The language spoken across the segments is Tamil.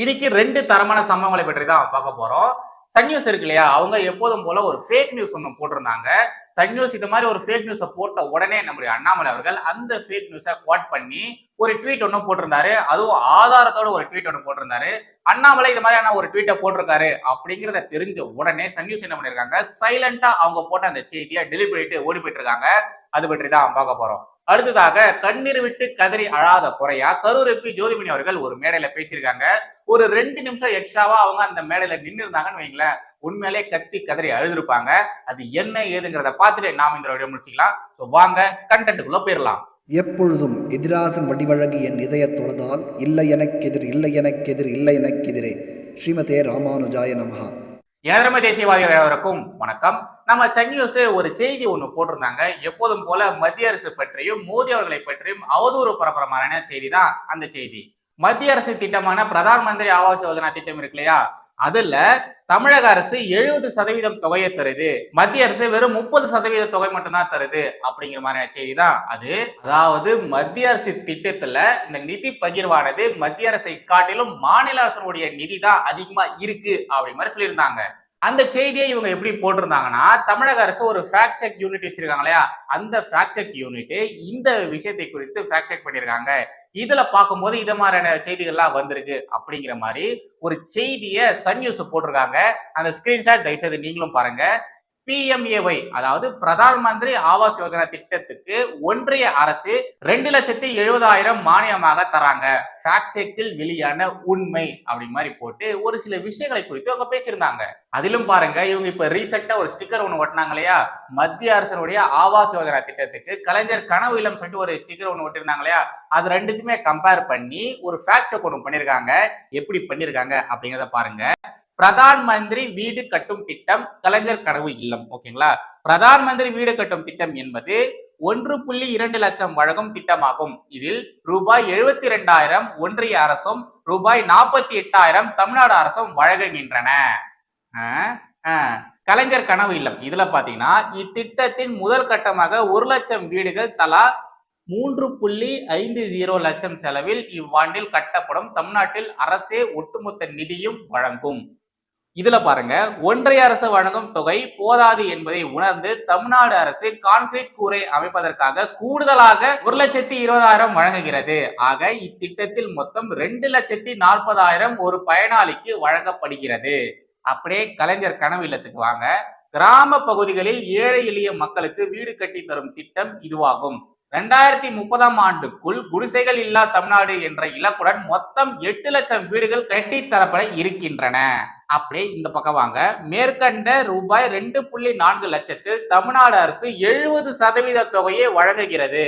இன்னைக்கு ரெண்டு தரமான சம்பவங்களை பற்றி தான் பார்க்க போறோம். சன் நியூஸ் இருக்கு இல்லையா? அவங்க எப்போதும் போல ஒரு ஃபேக் நியூஸ் ஒன்று போட்டிருந்தாங்க. சன் நியூஸ் இது மாதிரி ஒரு ஃபேக் நியூஸை போட்ட உடனே நம்முடைய அண்ணாமலை அவர்கள் அந்த ஃபேக் நியூஸை குவாட் பண்ணி ஒரு ட்வீட் ஒன்று போட்டிருந்தாரு. அதுவும் ஆதாரத்தோட ஒரு ட்வீட் ஒன்று போட்டிருந்தாரு. அண்ணாமலை இது மாதிரியான ஒரு ட்வீட்டை போட்டிருக்காரு அப்படிங்கிறத தெரிஞ்ச உடனே சன் நியூஸ் என்ன பண்ணிருக்காங்க? சைலண்டா அவங்க போட்ட அந்த செய்தியை டெலிட் பண்ணிட்டு ஓடி போயிட்டு இருக்காங்க. அது பற்றி தான் பார்க்க போறோம். அடுத்ததாக கண்ணீர் விட்டு கதறி அழாத குறையா கரூர் எம்பி ஜோதிமணி அவர்கள் ஒரு மேடையில பேசியிருக்காங்க. ஒரு ரெண்டு நிமிஷம் எக்ஸ்ட்ராவா அவங்க அந்த மேடையில நின்று இருந்தாங்கன்னு வைங்களேன் உண்மையிலே கத்தி கதறி அழுதுருப்பாங்க. அது என்ன ஏதுங்கிறத பார்த்துட்டு நாம இந்த வீடியோ முடிச்சுக்கலாம். ஸோ வாங்க கண்டென்ட்டுக்குள்ள போயிடலாம் எப்பொழுதும் எதிராசன் வடிவழகு என் இதய தொழுதால் இல்லை எனக்கெதிர் இல்லை எனக்கெதிர் இல்லை எனக்கெதிரே. ஸ்ரீமதே ராமானுஜாய நமஹா. எனதரமை தேசியவாதிகள் அனைவருக்கும் வணக்கம். நம்ம சன் நியூஸ் ஒரு செய்தி ஒன்று போட்டிருந்தாங்க. எப்போதும் போல மத்திய அரசு பற்றியும் மோடி அவர்களை பற்றியும் அவதூறு பரப்புறமான செய்தி தான் அந்த செய்தி. மத்திய அரசு திட்டமான பிரதான் மந்திரி ஆவாஸ் யோஜனா திட்டம் இருக்கு இல்லையா? அதுல தமிழக அரசு எழுபது சதவீதம் தொகையை தருது. மத்திய அரசு வெறும் முப்பது சதவீத தொகை மட்டும்தான் தருது அப்படிங்கிற மாதிரியான செய்தி தான் அது. அதாவது மத்திய அரசு திட்டத்துல இந்த நிதி பகிர்வானது மத்திய அரசை காட்டிலும் மாநில அரசுடைய நிதி தான் அதிகமா இருக்கு அப்படி மாதிரி சொல்லியிருந்தாங்க. அந்த செய்தியை இவங்க எப்படி போட்டிருந்தாங்கன்னா தமிழக அரசு ஒரு ஃபேக்ட் செக் யூனிட் வச்சிருக்காங்க இல்லையா? அந்த ஃபேக்ட் செக் யூனிட் இந்த விஷயத்தை குறித்து ஃபேக்ட் செக் பண்ணியிருக்காங்க இதுல பார்க்கும்போது இது மாதிரியான செய்திகள்லாம் வந்திருக்கு அப்படிங்கிற மாதிரி ஒரு செய்தியை சன் நியூஸ் போட்டிருக்காங்க. அந்த ஸ்கிரீன்ஷாட் தயவுசெய்து நீங்களும் பாருங்க. பிஎம்ஏஒய் அதாவது பிரதான் மந்திரி ஆவாஸ் யோஜனா திட்டத்துக்கு ஒன்றிய அரசு ரெண்டு லட்சத்தி எழுபதாயிரம் மானியமாக தராங்க. ஃபேக்ட் செக்கில் வெளியான உண்மை அப்படி மாதிரி போட்டு ஒரு சில விஷயங்களை குறித்து அவங்க பேசியிருந்தாங்க. அதிலும் பாருங்க இவங்க இப்ப ரீசெண்டா ஒரு ஸ்டிக்கர் ஒன்று ஒட்டினாங்க இல்லையா? மத்திய அரசனுடைய ஆவாஸ் யோஜனா திட்டத்துக்கு கலைஞர் கனவு இல்லம் சொல்லிட்டு ஒரு ஸ்டிக்கர் ஒன்று ஒட்டிருந்தாங்க இல்லையா? அது ரெண்டுத்துமே கம்பேர் பண்ணி ஒரு ஃபேக்ட் செக் ஒன்று பண்ணியிருக்காங்க. எப்படி பண்ணியிருக்காங்க அப்படிங்கிறத பாருங்க. பிரதான் மந்திரி வீடு கட்டும் திட்டம் கலைஞர் கனவு இல்லம். ஓகேங்களா பிரதான் மந்திரி வீடு கட்டும் திட்டம் என்பது ஒன்று புள்ளி இரண்டு லட்சம் வழங்கும் திட்டமாகும். இதில் ரூபாய் எழுபத்தி இரண்டாயிரம் ஒன்றிய அரசும் ரூபாய் நாற்பத்தி எட்டாயிரம் தமிழ்நாடு அரசும் வழங்குகின்றன. கலைஞர் கனவு இல்லம். இதுல பாத்தீங்கன்னா இத்திட்டத்தின் முதல் கட்டமாக ஒரு லட்சம் வீடுகள் தலா மூன்று புள்ளி ஐந்து ஜீரோ லட்சம் செலவில் இவ்வாண்டில் கட்டப்படும் தமிழ்நாட்டில் அரசே ஒட்டுமொத்த நிதியும் வழங்கும். இதுல பாருங்க ஒன்றிய அரசு வழங்கும் தொகை போதாது என்பதை உணர்ந்து தமிழ்நாடு அரசு கான்கிரீட் கூரை அமைப்பதற்காக கூடுதலாக ஒரு லட்சத்தி இருபதாயிரம் வழங்குகிறது. ஆக இத்திட்டத்தில் மொத்தம் ரெண்டு லட்சத்தி நாற்பதாயிரம் ஒரு பயனாளிக்கு வழங்கப்படுகிறது. அப்படியே கலைஞர் கனவு இல்லத்துக்கு வாங்க. கிராம பகுதிகளில் ஏழை எளிய மக்களுக்கு வீடு கட்டி தரும் திட்டம் இதுவாகும். ரெண்டாயிரத்தி முப்பதாம் ஆண்டுக்குள் குடிசைகள் இல்லா தமிழ்நாடு என்ற இலக்குடன் மொத்தம் எட்டு லட்சம் வீடுகள் கட்டி தரப்பட இருக்கின்றன. அப்படியே இந்த பக்கம் வாங்க. மேற்கண்ட ரூபாய் ரெண்டு புள்ளி நான்கு லட்சத்தில் தமிழ்நாடு அரசு எழுபது சதவீத தொகையை வழங்குகிறது.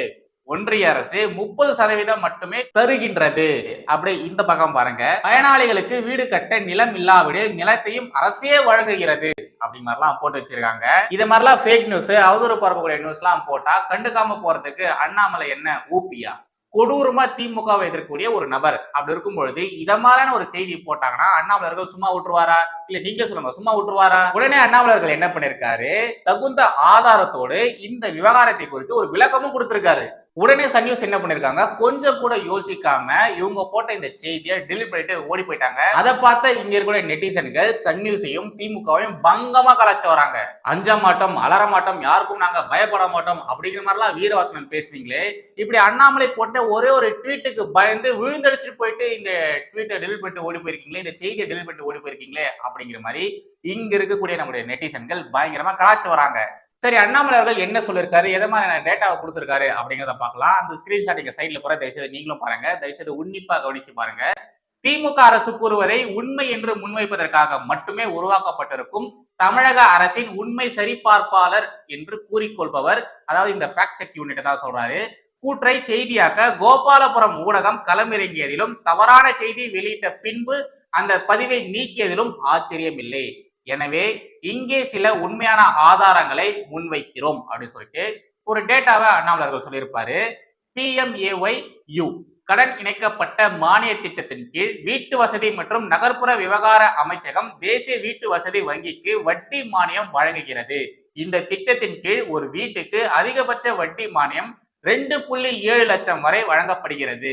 ஒன்றிய அரசு முப்பது சதவீதம் மட்டுமே தருகின்றது. அப்படி இந்த பக்கம் பாருங்க. பயனாளிகளுக்கு வீடு கட்ட நிலம் இல்லாவிடில் நிலத்தையும் அரசே வழங்குகிறது. அப்படி மாதிரிலாம் போட்டு வச்சிருக்காங்க. இது மாதிரிலாம் ஃபேக் நியூஸ் அவதூறு பரப்பக்கூடிய நியூஸ் எல்லாம் போட்டா கண்டுக்காம போறதுக்கு அண்ணாமலை என்ன ஊப்பியா கொடூரமா திமுகவை எதிர்க்கக்கூடிய ஒரு நபர் அப்படி இருக்கும் பொழுது இத மாதிரியான ஒரு செய்தி போட்டாங்கன்னா அண்ணாமலர்கள் சும்மா விட்டுருவாரா? இல்ல நீங்களே சொல்லுங்க சும்மா விட்டுருவாரா? உடனே அண்ணாமலர்கள் என்ன பண்ணிருக்காரு? தகுந்த ஆதாரத்தோடு இந்த விவகாரத்தை குறித்து ஒரு விளக்கமும் கொடுத்திருக்காரு. உடனே சன் நியூஸ் என்ன பண்ணிருக்காங்க? கொஞ்சம் கூட யோசிக்காம இவங்க போட்ட இந்த செய்தியை டெலிட் பண்ணிட்டு ஓடி போயிட்டாங்க. அதை பார்த்த இங்க இருக்கிற நெட்டிசன்கள் சன் நியூஸையும் திமுகவையும் பங்கமா கலாச்சிட்டு வராங்க. அஞ்ச மாட்டோம் அலற மாட்டோம் யாருக்கும் நாங்க பயப்பட மாட்டோம் அப்படிங்கிற மாதிரிலாம் வீரவாசனம் பேசுனீங்களே. இப்படி அண்ணாமலை போட்ட ஒரே ஒரு ட்வீட்டுக்கு பயந்து விழுந்தடிச்சிட்டு போயிட்டு இந்த ட்வீட்டை டெலிட் பண்ணிட்டு ஓடி போயிருக்கீங்களே இந்த செய்தியை டெலிட் பண்ணிட்டு ஓடி போயிருக்கீங்களே அப்படிங்கிற மாதிரி இங்க இருக்கக்கூடிய நம்முடைய நெட்டிசன்கள் பயங்கரமா கலாச்சிட்டு வராங்க. சரி அண்ணாமலை அவர்கள் என்ன சொல்லியிருக்காரு எதை மாதிரி டேட்டாவை கொடுத்துருக்காரு அப்படிங்கிறத பார்க்கலாம். அந்த ஸ்கிரீன்ஷாட் இங்க சைடில் போகிற தயவுசெய்து நீங்களும் பாருங்க. தயவுசெய்து உன்னிப்பாக கவனிச்சு பாருங்க. திமுக அரசு கூறுவதை உண்மை என்று முன்வைப்பதற்காக மட்டுமே உருவாக்கப்பட்டிருக்கும் தமிழக அரசின் உண்மை சரிபார்ப்பாளர் என்று கூறிக்கொள்பவர். அதாவது இந்த ஃபேக்ட் செக் யூனிட் தான் சொல்றாரு. கூற்றை செய்தியாக்க கோபாலபுரம் ஊடகம் களமிறங்கியதிலும் தவறான செய்தி வெளியிட்ட பின்பு அந்த பதிவை நீக்கியதிலும் ஆச்சரியமில்லை. எனவே இங்கே சில உண்மையான ஆதாரங்களை முன்வைக்கிறோம் அப்படின்னு சொல்லிட்டு ஒரு டேட்டாவை அண்ணாமலர்கள் சொல்லியிருப்பாரு. பிஎம்ஏஒய் யூ கடன் இணைக்கப்பட்ட மானிய திட்டத்தின் கீழ் வீட்டு வசதி மற்றும் நகர்ப்புற விவகார அமைச்சகம் தேசிய வீட்டு வசதி வங்கிக்கு வட்டி மானியம் வழங்குகிறது. இந்த திட்டத்தின் கீழ் ஒரு வீட்டுக்கு அதிகபட்ச வட்டி மானியம் ரெண்டு புள்ளி ஏழு லட்சம் வரை வழங்கப்படுகிறது.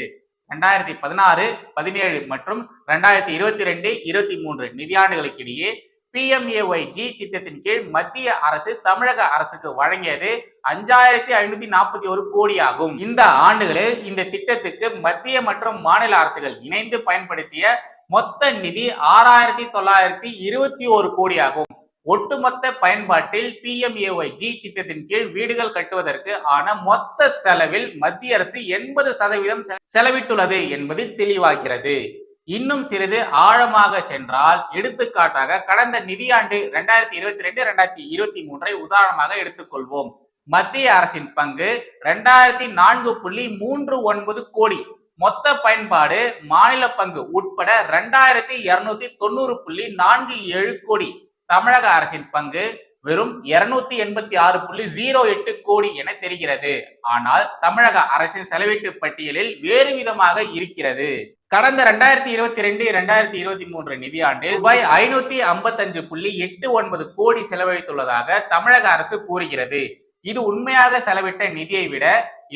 ரெண்டாயிரத்தி பதினாறு பதினேழு மற்றும் ரெண்டாயிரத்தி இருபத்தி ரெண்டு இருபத்தி மூன்று நிதியாண்டுகளுக்கிடையே பிஎம்ஏஒய்ஜி திட்டத்தின் கீழ் மத்திய அரசு தமிழக அரசுக்கு வழங்கியது அஞ்சாயிரத்தி ஐநூத்தி நாற்பத்தி ஒரு கோடி ஆகும் இந்த ஆண்டுகளில் இந்த திட்டத்துக்கு மத்திய மற்றும் மாநில அரசுகள் இணைந்து பயன்படுத்திய மொத்த நிதி ஆறாயிரத்தி தொள்ளாயிரத்தி இருபத்தி ஒரு கோடி ஆகும் ஒட்டுமொத்த பயன்பாட்டில் பிஎம்ஏஒய்ஜி திட்டத்தின் கீழ் வீடுகள் கட்டுவதற்கு ஆன மொத்த செலவில் மத்திய அரசு எண்பது சதவீதம் செ- செலவிட்டுள்ளது என்பது தெளிவாகிறது. இன்னும் சிறிது ஆழமாக சென்றால் எடுத்துக்காட்டாக கடந்த நிதியாண்டு ரெண்டாயிரத்தி இருபத்தி ரெண்டு ரெண்டாயிரத்தி இருபத்தி மூன்றை உதாரணமாக எடுத்துக்கொள்வோம். மத்திய அரசின் பங்கு ரெண்டாயிரத்தி நான்கு புள்ளி மூன்று ஒன்பது கோடி. மொத்த பயன்பாடு மாநில பங்கு உட்பட ரெண்டாயிரத்தி இருநூத்தி தொண்ணூறு புள்ளி நான்கு ஏழு கோடி. தமிழக அரசின் பங்கு வெறும் இருநூத்தி எண்பத்தி ஆறு புள்ளி ஜீரோ எட்டு கோடி என தெரிகிறது. ஆனால் தமிழக அரசின் செலவீட்டு பட்டியலில் வேறு விதமாக இருக்கிறது. கடந்த ரெண்டாயிரத்தி இருபத்தி ரெண்டு ரெண்டாயிரத்தி இருபத்தி மூன்று நிதியாண்டு ரூபாய் ஐநூத்தி ஐம்பத்தஞ்சு புள்ளி எட்டு ஒன்பது கோடி செலவழித்துள்ளதாக தமிழக அரசு கூறுகிறது. இது உண்மையாக செலவிட்ட நிதியை விட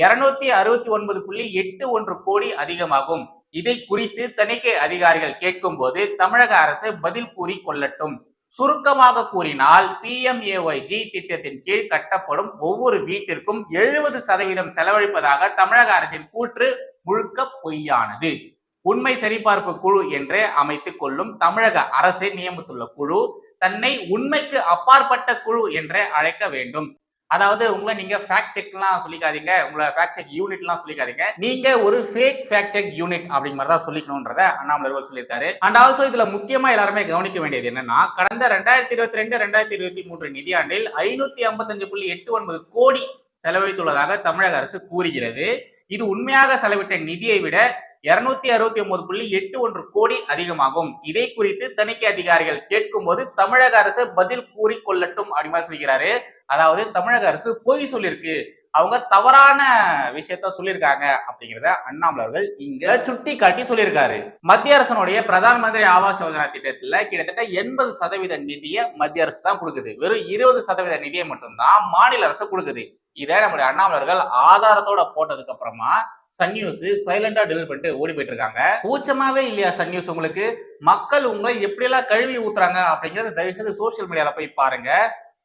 இருநூத்தி அறுபத்தி ஒன்பது புள்ளி எட்டு ஒன்று கோடி அதிகமாகும். இதை குறித்து தணிக்கை அதிகாரிகள் கேட்கும்போது தமிழக அரசு பதில் கூறி கொள்ளட்டும். சுருக்கமாக கூறினால் பிஎம்ஏஒய்ஜி திட்டத்தின் கீழ் கட்டப்படும் ஒவ்வொரு வீட்டிற்கும் எழுபது சதவீதம் செலவழிப்பதாக தமிழக அரசின் கூற்று முழுக்க பொய்யானது. உண்மை சரிபார்ப்பு குழு என்று அமைத்துக் கொள்ளும் தமிழக அரசை நியமித்துள்ள குழு தன்னை உண்மைக்கு அப்பாற்பட்ட குழு என்றே அழைக்க வேண்டும். அதாவது உங்களை நீங்க ஃபேக்ட் செக்லாம் சொல்லிக்காதீங்க உங்களை ஃபேக்ட் செக் யூனிட்லாம் சொல்லிக்காதீங்க. நீங்க ஒரு ஃபேக் ஃபேக்ட் செக் யூனிட் அப்படிங்கிற மாதிரி தான் சொல்லிக்கணும்ன்றத அண்ணாமலர்கள் சொல்லியிருக்காரு. அண்ட் ஆல்சோ இதுல முக்கியமா எல்லாருமே கவனிக்க வேண்டியது என்னன்னா கடந்த ரெண்டாயிரத்தி இருபத்தி ரெண்டு ரெண்டாயிரத்தி இருபத்தி மூன்று நிதியாண்டில் ஐநூத்தி ஐம்பத்தஞ்சு புள்ளி எட்டு ஒன்பது கோடி செலவழித்துள்ளதாக தமிழக அரசு கூறுகிறது. இது உண்மையாக செலவிட்ட நிதியை விட இருநூத்தி அறுபத்தி ஒன்பது புள்ளி எட்டு ஒன்று கோடி அதிகமாகும். இதை குறித்து தணிக்கை அதிகாரிகள் கேட்கும் போது தமிழக அரசு பதில் கூறி கொள்ளட்டும் அப்படிமா சொல்லிக்கிறாரு. அதாவது தமிழக அரசு பொய் சொல்லியிருக்கு அவங்க தவறான விஷயத்த சொல்லியிருக்காங்க அப்படிங்கிறத அண்ணாமலை அவர்கள் இங்க சுட்டி காட்டி சொல்லியிருக்காரு மத்திய அரசனுடைய பிரதான் மந்திரி ஆவாஸ் யோஜனா திட்டத்துல கிட்டத்தட்ட எண்பது சதவீத நிதியை மத்திய அரசு தான் கொடுக்குது. வெறும் இருபது சதவீத நிதியை மட்டும்தான் மாநில அரசு கொடுக்குது. இதை நம்முடைய அண்ணாமலர்கள் ஆதாரத்தோட போட்டதுக்கு அப்புறமா சன் நியூஸ் சைலண்டா டெலிவரி பண்ணிட்டு ஓடி போயிட்டு இருக்காங்க கூச்சமாவே இல்லையா சன் நியூஸ் உங்களுக்கு? மக்கள் உங்களை எப்படியெல்லாம் கழுவி ஊத்துறாங்க அப்படிங்கறத தயவு செய்து சோசியல் மீடியால போய் பாருங்க.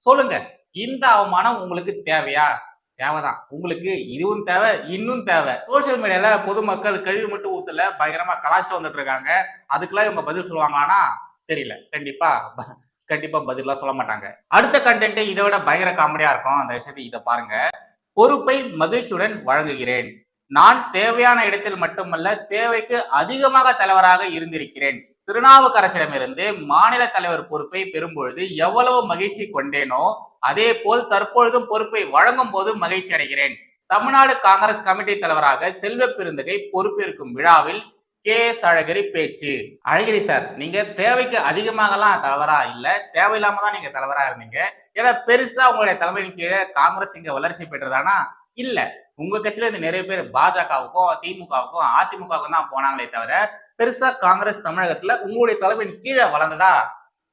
சொல்லுங்க இந்த அவமானம் உங்களுக்கு தேவையா? தேவைதான். உங்களுக்கு இதுவும் தேவை இன்னும் தேவை. சோசியல் மீடியால பொதுமக்கள் கழிவு மட்டும் ஊத்துல பயங்கரமா கலாச்சிட்டு வந்துட்டு இருக்காங்க அதுக்கெல்லாம் இவங்க பதில் சொல்லுவாங்கன்னா தெரியல. கண்டிப்பா கண்டிப்பா பதிலாம் சொல்ல மாட்டாங்க. அடுத்த கண்டென்ட் இதை விட பயங்கர காமெடியா இருக்கும். அந்த விஷயத்தை இதை பாருங்க. பொறுப்பை மகிழ்ச்சியுடன் வழங்குகிறேன். நான் தேவையான இடத்தில் மட்டுமல்ல தேவைக்கு அதிகமாக தலைவராக இருந்திருக்கிறேன். திருநாவுக்கரசிடமிருந்து மாநில தலைவர் பொறுப்பை பெறும்பொழுது எவ்வளவு மகிழ்ச்சி கொண்டேனோ அதே போல் தற்பொழுதும் பொறுப்பை வழங்கும் போது மகிழ்ச்சி அடைகிறேன். தமிழ்நாடு காங்கிரஸ் கமிட்டி தலைவராக செல்வ பெருந்தகை பொறுப்பேற்கும் விழாவில் கே எஸ் அழகிரி பேச்சு. அழகிரி சார் நீங்க தேவைக்கு அதிகமாகலாம் தலைவரா இல்ல தேவையில்லாம தான் நீங்க தலைவரா இருந்தீங்க. ஏன்னா பெருசா உங்களுடைய தலைமையின் கீழே காங்கிரஸ் இங்க வளர்ச்சி பெற்றதானா? இல்ல. உங்க கட்சியில இருந்து நிறைய பேர் பாஜகவுக்கும் திமுகவுக்கும் அதிமுகவுக்கும் தான் போனாங்களே தவிர பெருசா காங்கிரஸ் தமிழகத்துல உங்களுடைய தலைமையின் கீழே வளர்ந்ததா?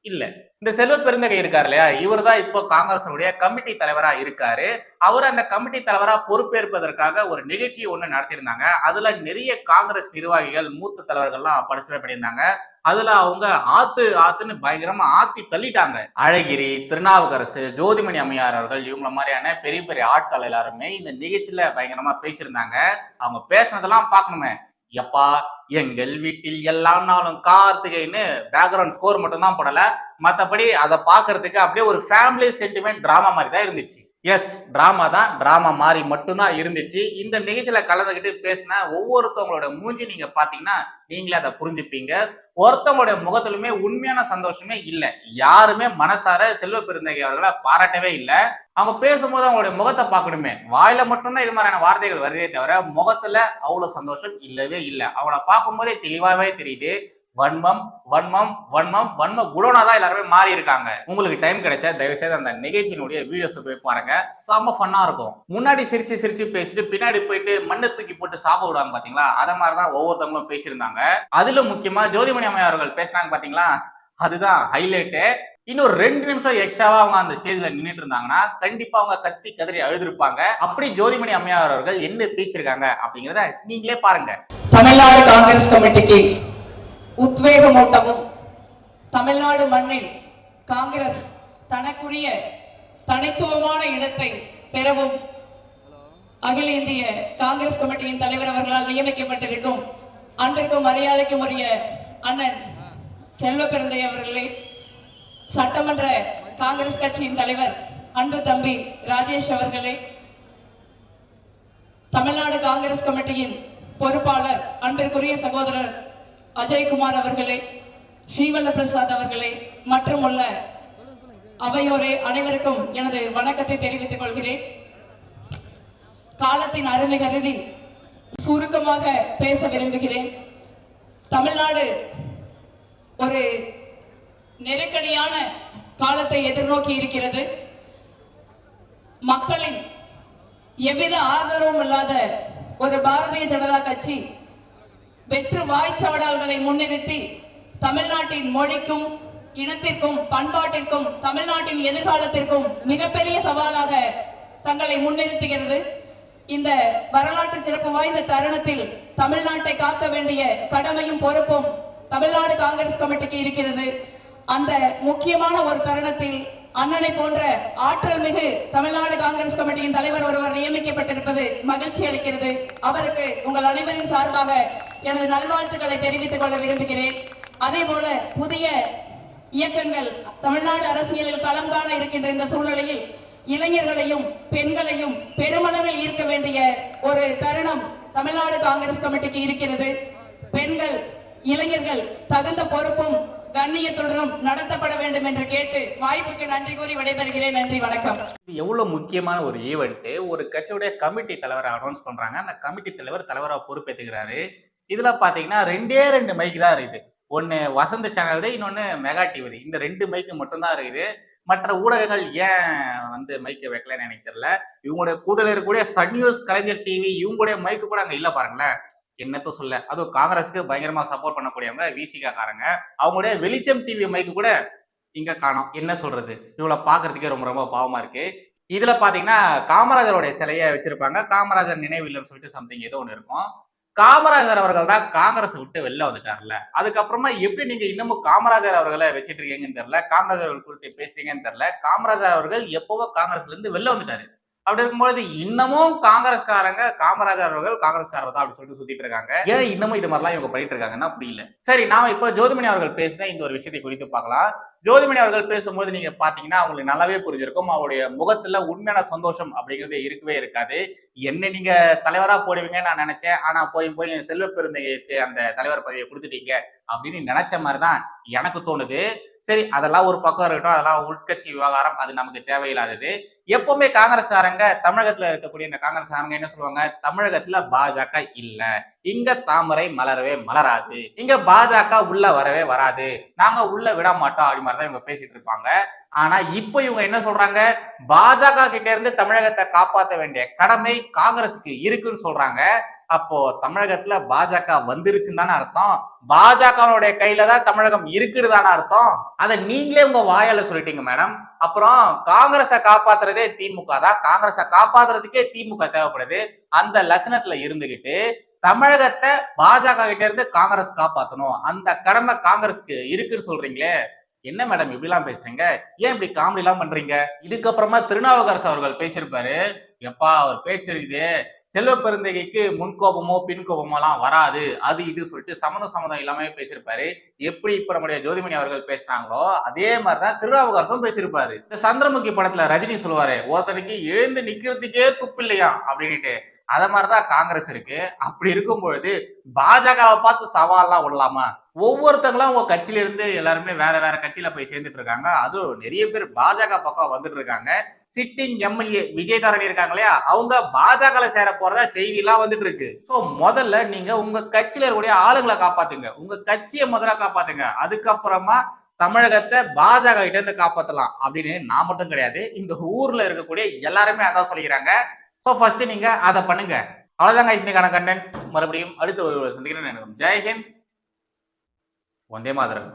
இல்ல. இந்த செல்வ பெருந்தகை இருக்கார் இல்லையா? இவர் தான் இப்போ காங்கிரசனுடைய கமிட்டி தலைவரா இருக்காரு. அவர் அந்த கமிட்டி தலைவரா பொறுப்பேற்பதற்காக ஒரு நிகழ்ச்சியை ஒண்ணு நடத்தியிருந்தாங்க. அதுல நிறைய காங்கிரஸ் நிர்வாகிகள் மூத்த தலைவர்கள்லாம் பார்ட்டிசிபேட் பண்ணியிருந்தாங்க. அதுல அவங்க ஆத்து ஆத்துன்னு பயங்கரமா ஆத்தி தள்ளிட்டாங்க. அழகிரி திருநாவுக்கரசு ஜோதிமணி அம்மையார் அவர்கள் இவங்கள மாதிரியான பெரிய பெரிய ஆட்கள் எல்லாருமே இந்த நிகழ்ச்சியில பயங்கரமா பேசியிருந்தாங்க. அவங்க பேசுனதெல்லாம் பார்க்கணுமே. எப்பா எங்கள் வீட்டில் எல்லாம் நாளும் கார்த்திகைன்னு பேக்ரவுண்ட் ஸ்கோர் மட்டும் தான் போடல. மற்றபடி அதை பார்க்கறதுக்கு அப்படியே ஒரு ஃபேமிலி சென்டிமெண்ட் டிராமா மாதிரி தான் இருந்துச்சு. எஸ் டிராமா தான். டிராமா மாதிரி மட்டும்தான் இருந்துச்சு. இந்த நிகழ்ச்சியில கலந்துக்கிட்டு பேசின ஒவ்வொருத்தவங்களோட மூஞ்சி நீங்க பாத்தீங்கன்னா நீங்களே அதை புரிஞ்சுப்பீங்க. ஒருத்தவங்களுடைய முகத்திலுமே உண்மையான சந்தோஷமே இல்லை. யாருமே மனசார செல்வ பெருந்தகை அவர்களை பாராட்டவே இல்லை. அவங்க பேசும்போது அவங்களுடைய முகத்தை பார்க்கணுமே. வாயில மட்டும்தான் இது மாதிரியான வார்த்தைகள் வருதே தவிர முகத்துல அவ்வளவு சந்தோஷம் இல்லவே இல்லை. அவங்கள பார்க்கும்போதே தெளிவாகவே தெரியுது. வன்மம் வன்மம் வன்மம் வன்ம குடோனா தான் எல்லாருமே மாறி இருக்காங்க. உங்களுக்கு டைம் கிடைச்சா தயவு செய்து அந்த நிகழ்ச்சியினுடைய வீடியோஸ் போய் பாருங்க. செம்ம ஃபன்னா இருக்கும். முன்னாடி சிரிச்சு சிரிச்சு பேசிட்டு பின்னாடி போயிட்டு மண்ணை தூக்கி போட்டு சாப்பிட விடுவாங்க பாத்தீங்களா? அத மாதிரிதான் ஒவ்வொருத்தவங்களும் பேசியிருந்தாங்க. அதுல முக்கியமா ஜோதிமணி அம்மையா அவர்கள் பேசுனாங்க பாத்தீங்களா? அதுதான் ஹைலைட்டு இன்னும் ரெண்டு நிமிஷம் எக்ஸ்ட்ராவா அவங்க அந்த ஸ்டேஜ்ல நின்னுட்டு இருந்தாங்கன்னா கண்டிப்பா அவங்க கத்தி கதறி அழுதுருப்பாங்க. அப்படி ஜோதிமணி அம்மையார் அவர்கள் என்ன பேசியிருக்காங்க அப்படிங்கறத நீங்களே பாருங்க. தமிழ்நாடு காங்கிரஸ் கமிட்டிக்கு உத்வேகமூட்டவும். தமிழ்நாடு மண்ணில் காங்கிரஸ் தனக்குரிய தனித்துவமான இடத்தை பெறவும் அகில இந்திய காங்கிரஸ் கமிட்டியின் தலைவர் அவர்களால் நியமிக்கப்பட்டிருக்கும் அன்பிற்கும் மரியாதைக்கும் உரிய அண்ணன் செல்வ பிறந்தை அவர்களே சட்டமன்ற காங்கிரஸ் கட்சியின் தலைவர் அன்பு தம்பி ராஜேஷ் அவர்களே தமிழ்நாடு காங்கிரஸ் கமிட்டியின் பொறுப்பாளர் அன்பிற்குரிய சகோதரர் அஜய்குமார் அவர்களே ஸ்ரீவல்ல பிரசாத் அவர்களே மற்றும் உள்ள அவையோரே அனைவருக்கும் எனது வணக்கத்தை தெரிவித்துக் கொள்கிறேன். காலத்தின் அருமை கருதி சுருக்கமாக பேச விரும்புகிறேன். தமிழ்நாடு ஒரு நெருக்கடியான காலத்தை எதிர்நோக்கி இருக்கிறது. மக்களின் எவ்வித ஆதரவும் இல்லாத ஒரு பாரதிய ஜனதா கட்சி வெற்று வாய்ச்சவடால்களை முன்னிறுத்தி தமிழ்நாட்டின் மொழிக்கும் இனத்திற்கும் பண்பாட்டிற்கும் தமிழ்நாட்டின் எதிர்காலத்திற்கும் மிகப்பெரிய சவாலாக தங்களை முன்னிறுத்துகிறது. இந்த வரலாற்று சிறப்பு வாய்ந்த தருணத்தில் தமிழ்நாட்டை காக்க வேண்டிய கடமையும் பொறுப்பும் தமிழ்நாடு காங்கிரஸ் கமிட்டிக்கு இருக்கிறது. அந்த முக்கியமான ஒரு தருணத்தில் அண்ணனை போன்ற ஆற்றல் மிகு தமிழ்நாடு காங்கிரஸ் கமிட்டியின் தலைவர் ஒருவர் நியமிக்கப்பட்டிருப்பது மகிழ்ச்சி அளிக்கிறது. அவருக்கு உங்கள் அனைவரின் சார்பாக எனது நல்வாழ்த்துக்களை தெரிவித்துக் கொள்ள விரும்புகிறேன். அதே போல புதிய இயக்கங்கள் தமிழ்நாடு அரசியலில் களம் காண இருக்கின்ற இந்த சூழ்நிலையில் இளைஞர்களையும் பெண்களையும் பெருமளவில் ஈர்க்க வேண்டிய ஒரு தருணம் தமிழ்நாடு காங்கிரஸ் கமிட்டிக்கு இருக்கிறது. பெண்கள் இளைஞர்கள் தகுந்த பொறுப்பும் கண்ணியத்துடனும் நடத்தப்பட வேண்டும் என்று கேட்டு வாய்ப்புக்கு நன்றி கூறி விடைபெறுகிறேன். நன்றி வணக்கம். இது எவ்வளவு முக்கியமான ஒரு ஈவெண்ட் ஒரு கட்சியுடைய கமிட்டி தலைவரை அனௌன்ஸ் பண்றாங்க. அந்த கமிட்டி தலைவர் தலைவராக பொறுப்பேற்றுகிறாரு இதுல பாத்தீங்கன்னா ரெண்டே ரெண்டு மைக் தான் இருக்குது. ஒன்னு வசந்த சேனல் இன்னொன்னு மெகா டிவி இந்த ரெண்டு மைக்கு மட்டும்தான் இருக்குது. மற்ற ஊடகங்கள் ஏன் வந்து மைக்கை வைக்கலன்னு எனக்கு தெரியல. இவங்களுடைய கூட்டத்தில் இருக்கக்கூடிய சன் நியூஸ் கலைஞர் டிவி இவங்களுடைய மைக்கு கூட அங்கே இல்லை பாருங்களேன். என்னத்த சொல்ல? அதுவும் காங்கிரஸ்க்கு பயங்கரமா சப்போர்ட் பண்ணக்கூடியவங்க விசிகா காரங்க. அவங்களுடைய வெளிச்சம் டிவி மைக்கு கூட இங்க காணும். என்ன சொல்றது? இவ்வளோ பார்க்கறதுக்கே ரொம்ப ரொம்ப பாவமா இருக்கு. இதுல பாத்தீங்கன்னா காமராஜருடைய சிலையை வச்சிருப்பாங்க. காமராஜர் நினைவு இல்லைன்னு சொல்லிட்டு சம்திங் ஏதோ ஒன்று இருக்கும். காமராஜர் அவர்கள் தான் காங்கிரஸ் விட்டு வெளில வந்துட்டார்ல. அதுக்கப்புறமா எப்படி நீங்க இன்னமும் காமராஜர் அவர்களை வச்சிட்டு இருக்கீங்கன்னு தெரியல காமராஜர் அவர்கள் குறித்து பேசுறீங்கன்னு தெரியல காமராஜர் அவர்கள் எப்பவோ காங்கிரஸ்ல இருந்து வெளில வந்துட்டாரு. அப்படி இருக்கும்பொழுது இன்னமும் காங்கிரஸ்காரங்க காமராஜர் அவர்கள் காங்கிரஸ்காரர் தான் அப்படின்னு சொல்லிட்டு சுத்திட்டு இருக்காங்க. ஏன் இன்னமும் இது மாதிரிலாம் இவங்க பண்ணிட்டு இருக்காங்கன்னா அப்படி இல்லை சரி நாம இப்போ ஜோதிமணி அவர்கள் பேசின இந்த ஒரு விஷயத்தை குறித்து பார்க்கலாம். ஜோதிமணி அவர்கள் பேசும்போது நீங்க பாத்தீங்கன்னா அவங்களுக்கு நல்லாவே புரிஞ்சிருக்கும். அவருடைய முகத்துல உண்மையான சந்தோஷம் அப்படிங்கிறது இருக்கவே இருக்காது. என்ன நீங்க தலைவரா போடுவீங்கன்னு நான் நினைச்சேன். ஆனா போய் போய் செல்வ பெருந்தைக்கு அந்த தலைவர் பதவியை கொடுத்துட்டீங்க அப்படின்னு நினைச்ச மாதிரிதான் எனக்கு தோணுது. சரி அதெல்லாம் ஒரு பக்கம் இருக்கட்டும். அதெல்லாம் உட்கட்சி விவகாரம் அது நமக்கு தேவையில்லாதது. எப்பவுமே காங்கிரஸ்காரங்க தமிழகத்துல இருக்கக்கூடிய இந்த காங்கிரஸ்காரங்க என்ன சொல்லுவாங்க? தமிழகத்துல பாஜக இல்ல. இங்க தாமரை மலரவே மலராது. இங்க பாஜக உள்ள வரவே வராது. நாங்க உள்ள விட மாட்டோம் அப்படி மாதிரிதான் இவங்க பேசிட்டு இருப்பாங்க. ஆனா இப்போ இவங்க என்ன சொல்றாங்க? பாஜக கிட்ட இருந்து தமிழகத்தை காப்பாற்ற வேண்டிய கடமை காங்கிரஸுக்கு இருக்குன்னு சொல்றாங்க. அப்போ தமிழகத்துல பாஜக வந்துருச்சுன்னு தானே அர்த்தம். பாஜகவுடைய கையில தான் தமிழகம் இருக்குன்னு தானே அர்த்தம். அதை நீங்களே உங்க வாயால சொல்லிட்டீங்க மேடம். அப்புறம் காங்கிரஸை காப்பாத்துறதே திமுக தான். காங்கிரஸை காப்பாத்துறதுக்கே திமுக தேவைப்படுது. அந்த லட்சணத்துல இருந்துகிட்டு தமிழகத்தை பாஜக கிட்ட இருந்து காங்கிரஸ் காப்பாத்தணும். அந்த கடமை காங்கிரஸ்க்கு இருக்குன்னு சொல்றீங்களே. என்ன மேடம் இப்படிலாம் பேசுறீங்க? ஏன் இப்படி காமெடி எல்லாம் பண்றீங்க? இதுக்கப்புறமா திருநாவுக்கரசு அவர்கள் பேசியிருப்பாரு. எப்பா அவர் பேச்சு இருக்குது. செல்வ பெருந்தகைக்கு முன்கோபமோ பின்கோபமோலாம் வராது. அது இது சொல்லிட்டு சமண சம்மதம் இல்லாம பேசியிருப்பாரு. எப்படி இப்ப நம்முடைய ஜோதிமணி அவர்கள் பேசினாங்களோ அதே மாதிரிதான் திருநாவுக்கரசும் பேசியிருப்பாரு. இந்த சந்திரமுகி படத்துல ரஜினி சொல்லுவாரு ஒருத்தனுக்கு எழுந்து நிக்கிறதுக்கே துப்பு இல்லையா அப்படின்ட்டு அத மாதிரிதான் காங்கிரஸ் இருக்கு. அப்படி இருக்கும் பொழுது பாஜகவை பார்த்து சவால்லாம் விடலாமா? ஒவ்வொருத்தங்களும் உங்க கட்சியில இருந்து எல்லாருமே வேற வேற கட்சியில போய் சேர்ந்துட்டு இருக்காங்க. அதுவும் நிறைய பேர் பாஜக பக்கம் வந்துட்டு இருக்காங்க. சிட்டிங் எம்எல்ஏ விஜய் தரணி இருக்காங்க இல்லையா? அவங்க பாஜக சேர போறதா செய்தி எல்லாம் வந்துட்டு இருக்கு. ஸோ முதல்ல நீங்க உங்க கட்சியில இருக்கக்கூடிய ஆளுங்களை காப்பாத்துங்க. உங்க கட்சியை முதல்ல காப்பாத்துங்க. அதுக்கப்புறமா தமிழகத்தை பாஜக கிட்ட இருந்து காப்பாத்தலாம். அப்படின்னு நான் மட்டும் கிடையாது. இந்த ஊர்ல இருக்கக்கூடிய எல்லாருமே அதான் சொல்லிக்கிறாங்க. ஸோ ஃபர்ஸ்ட் நீங்க அதை பண்ணுங்க. அவ்வளோதாங்க ஐஸ்னிக்கான கண்டென்ட் மறுபடியும் அடுத்த ஒரு சந்திக்கிறேன். எனக்கு ஜெயஹிந்த் வந்தே மாதரம்